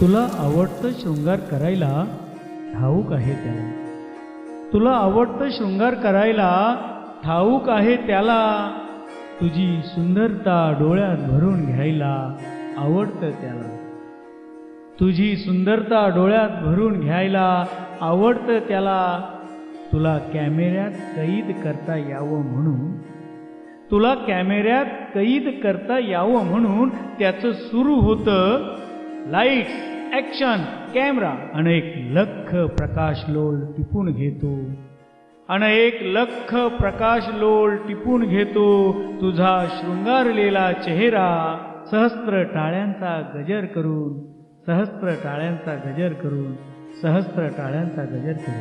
तुला आवडतं शृंगार करायला ठाऊक आहे त्याला. तुला आवडतं शृंगार करायला ठाऊक आहे त्याला. तुझी सुंदरता डोळ्यात भरून घ्यायला आवडतं त्याला. तुझी सुंदरता डोळ्यात भरून घ्यायला आवडतं त्याला. तुला कॅमेऱ्यात कैद करता यावं म्हणून. तुला कॅमेऱ्यात कैद करता यावं म्हणून त्याचं सुरू होतं लाईट्स. ॲक्शन कॅमेरा अनेक लख प्रकाश लोल टिपून घेतो. अनेक लख प्रकाश लोल टिपून घेतो. तुझा शृंगारलेला चेहरा सहस्त्र टाळ्यांचा गजर करून सहस्त्र टाळ्यांचा गजर करून सहस्त्र टाळ्यांचा गजर करून.